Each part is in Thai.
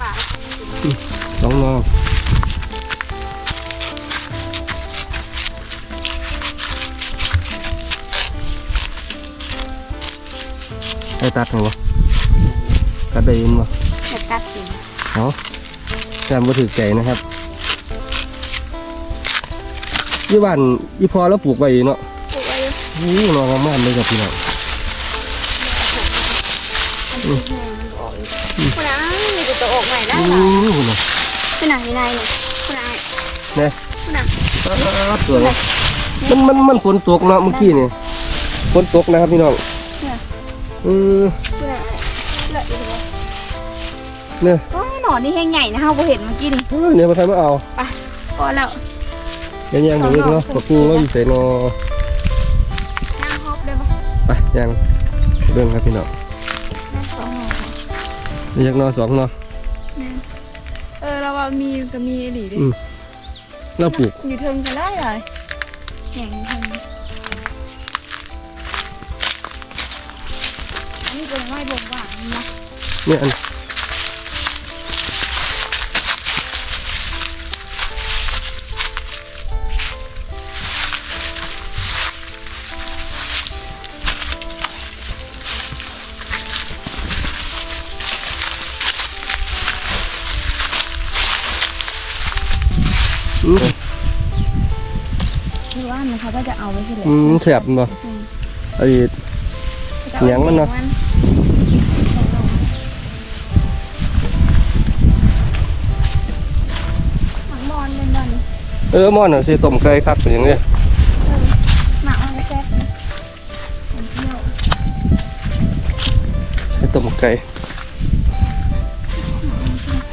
ป่าสองนอไอ้ตัดเหรอวะตัดได้ยินวะเห็ดกัดสิเอาแซมบ่ถือไก่นะครับยี่บ้านยี่พอแล้วปลูกไว้เนาะปลูกไว้อยู่อู้นองงามๆเลยกับพี่น้อง ออกใหม่ได้อู้เหรอหูนะคุณอาที่ไหนเนี่ยคุณอาเนี่ยคุณอาอ้าวสวยมันมันมันฝนตกเนาะเมื่อกี้นี่ฝนตกนะครับพี่น้องเนี่ยเออคุณอาเลอะอยู่เลยเนี่ยโอ้ยหนอนนี่แห้งใหญ่นะเฮาบ่เห็นเมื่อกี้นี่เอ้ยเนี่ยมาทำมาเอาพอแล้วยังยังอยู่เนาะกับปูว่าอยู่ใส่นอนั่งฮอบได้ปะไปยังเบิ่งครับพี่น้องนั่งสองหนอนยักนอสองนอ นั่งเออเราว่ามีก็มีอีหลีดิอืม เราปลูกอยู่เทิงกันได้เลยแข่งเทิงอันนี้เป็นไม้บ่งหวานนะเนี่ยอัน เขาก็จะเอาไว้ที่เหลือืมแสบมันบ่ไอ้เหนียงมันเนอะหมักมอนเป็นบอลเออมอนอะสิต้มไก่ครับเป็นอย่างเนี้ยหมักมันแซ่บนะมันเที่ยวใช้ต้มไก่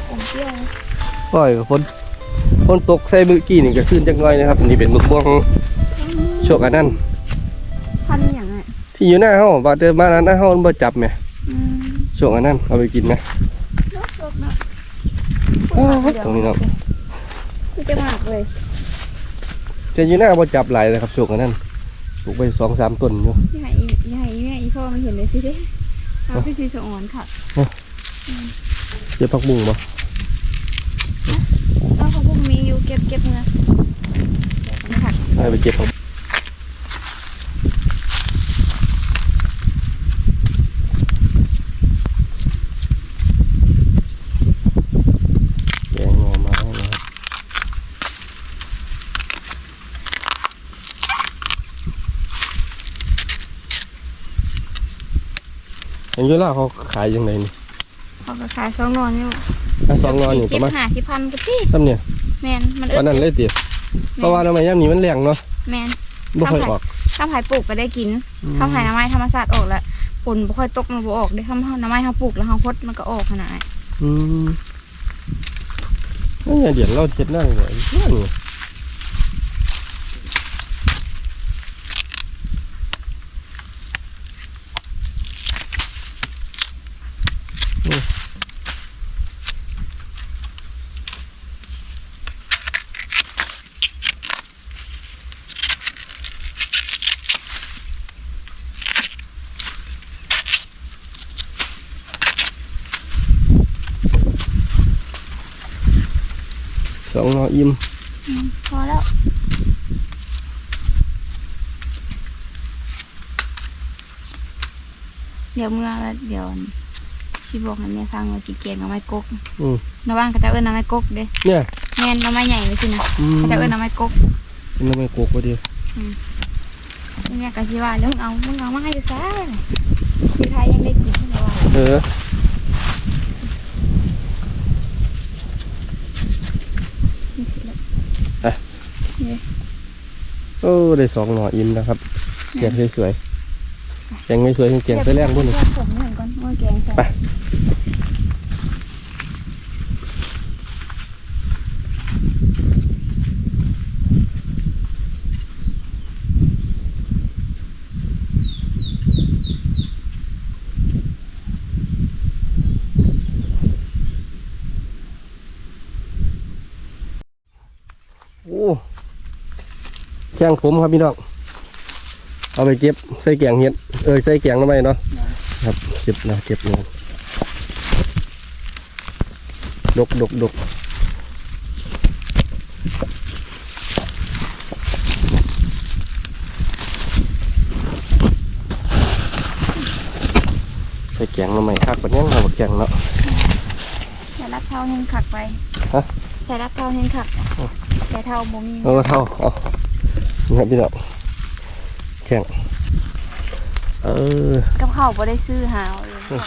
ผมเที่ยวก้อยคนคนตกใส่มือกี้นี่ก็ซื่นจังเลยนะครับอันนี้เป็นมึกม่วง โชคอันนั้นพันอย่างอะที่อยู่หน้าเฮาบาดเจอมานั้นหน้าเฮามันบ่จับแหมอืมโชคอันนั้นเอาไปกินไหมลบลบนะอ้าวตรงนี้เนาะคือจะหมักเลยแต่อยู่หน้าบ่จับหลายเลยครับโชคอันนั้นปลูกไปสองสามต้นอยู่ยี่ห้ออียี่ห้ออีแม่อีพ่อมันเห็นเลยสิเด้เอาพี่ซีสอนค่ะเดี๋ยวพักบุ้งบ่แล้วเขาพวกมีอยู่เก็บเก็บเงินผักให้ไปเก็บเอาแกงหน่อไม้นะครับ อันนี้ล่าเขาขายยังไงนี่เขาก็ขายช่องนอนนี่ถ้าสองนอนอยู่ประมาณห้าสิบพันก็พี่ซ้ำเนี่ยแมนมันวันนั้นเลยติเพราะว่าทำไมย่ำนี้มันแรงเนาะแมนบ่ค่อยออกถ้าวผายปลูกก็ได้กินถ้าวผายน้ำไม้ธรรมศาสตร์ออกแล้วฝนบ่ค่อยตกมันบ่ออกเด้ถ้าวน้ำไม้เขาปลูกแล้วเขาพดมันก็ออกขนาดนั้อืมนี่เดี๋ยวเราเช็ดหน้าเลยนั่นไง องนออิ่มอืมพอแล้วเดี๋ยวเมื่อแล้วเดี๋ยวชิบอกให้แม่ฟังว่าจีเกียนกับไม้กกอืมระว่างเขาจะเอิ้นน้ำไม้กกเด้เนี่ยแม่นน้ำไม้ใหญ่เลยสินะอืมเขาจะเอิ้นน้ำไม้กกเป็นทำไมโกกวะเดียวแม่ก็สิว่าเดี๋ยวมึงเอามึงเอามาให้ดูซ่าคือไทยยังได้กินเพราะว่าเออ โอ้ได้สองหน่ออิ่มนะครับแกงสวยๆแกงไม่สวยแกงใส่แรงบุ่นเดี๋ยวผมเหมือนกันโอ้ยแกงใส่ไป โอ้ แกงผมครับพี่น้องเอาไปเก็บใส่แกงเห็ดเออใส่แกงทำไมเนาะครับเก็บนะเก็บเลยดกดกดกใส่แกงมาใหม่คักปันยังเราบักแกงเนาะใส่รับเท้าเฮงขักไปฮะใส่รับเท้าเฮงขักใส่เท้าบ่มีเอาเท่าเอานี่ ครับพี่น้องแข็งเออกับข้าวบ่ได้ซื้อหาเอาเองอืม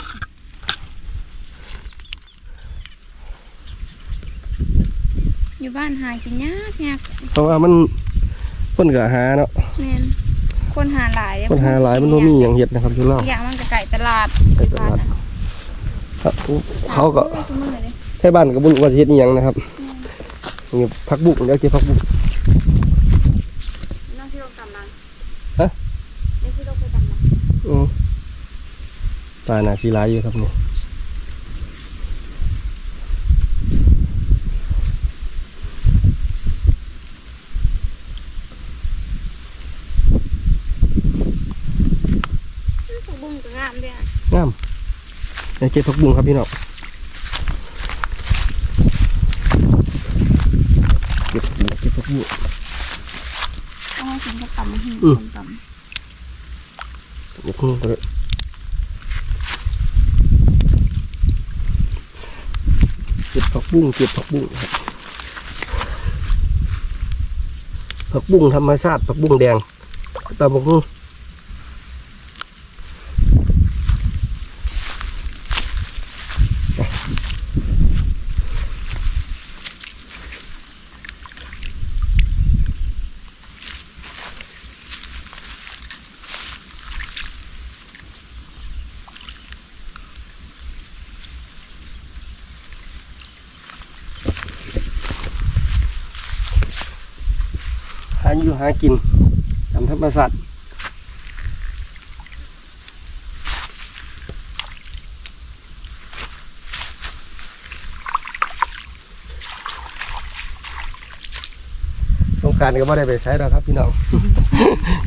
อยู่บ้านหากินยากยากเพราะว่ามันเพิ่นก็หาเนาะแม่นคนหาหลายเด้เพิ่นหาหลายมันบ่มีหยังเฮ็ดนะครับอยู่เล่าอีกอย่างมันก็ไก่ตลาดไก่ตลาดครับเขาก็หซื้อมื้อเลยเด้ให้บ้านก็บ่รู้ว่าสิเฮ็ดอีหยังนะครับนี่ผักบุ้งเดี๋ยวเก็บผักบุ้ง น้องที่ลงตำนัง ฮะ เดี๋ยวที่ลงไปตำนัง อือ ปลาน่าสิหลายอยู่ครับนี่ผักบุ้งก็งามเด้อะงามเดี๋ยวเก็บผักบุ้งครับพี่น้องเก็บเก็บผักบุ้งเอาให้กินกับตำหิ้งอืมตำเก็บนี่ก็ได้เก็บ ผักบุ้งเก็บผักบุ้งครับผักบุ้งธรรมชาติผักบุ้งแดงตาบักหุ่ง หาอยู่หากินตามธรรมชาติสงกรารก็ไม่ได้ไปใช้แล้วครับพี่น้อง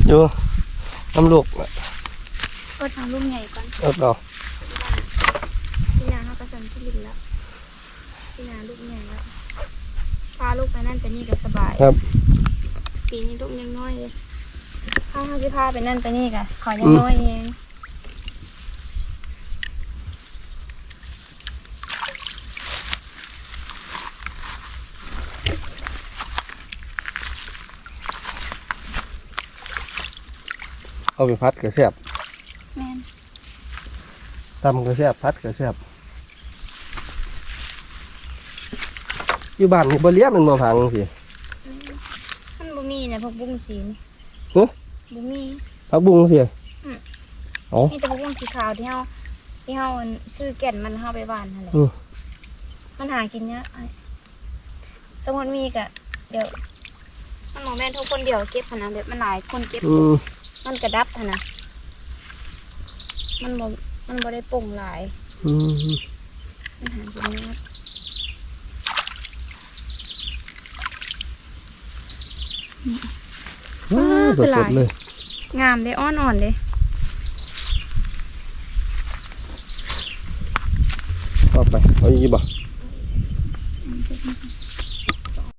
อยู่น้ำลูกก็ทำลูกใหญ่ก่อนแล้วก็พี่นาเขาก็สั่นที่ลิ้นแล้วพี่นาลูกใหญ่แล้วพาลูกไปนั่นไปนี่ก็สบายครับ ปีนี้ลูกยังน้อยเลยพาเขาที่พาไปนั่นไปนี่ก็ขอยังน้อยเองเอาไปพัดก็แซ่บแม่นตำก็แซ่บพัดก็แซ่บอยู่บ้านนี่บ่เลี้ยงมันบ่พังสิ มันบ่มีเนี่ยพวกบุ้งสีนี่ฮะบ่มีผักบุ้งสินี่แต่พวกบุ้งสีขาวที่เฮาที่เฮาซื้อแก่นมันเฮาไปบ้านนั่นแหละอืม มันหากินยากไอ้สมมติมีกะเดี๋ยวมันหมอแม่นทุกคนเดียวเก็บขนาดเดี๋ยวมันหลายคนเก็บ อืมมันกระดับหั่นนะมันบ่มันบ่ได้ป่งหลายอืมมันหากินยาก ว้าวสดๆเลย งามเด้อ้อนอ่อนเด้เอาไปเอาอีกบ่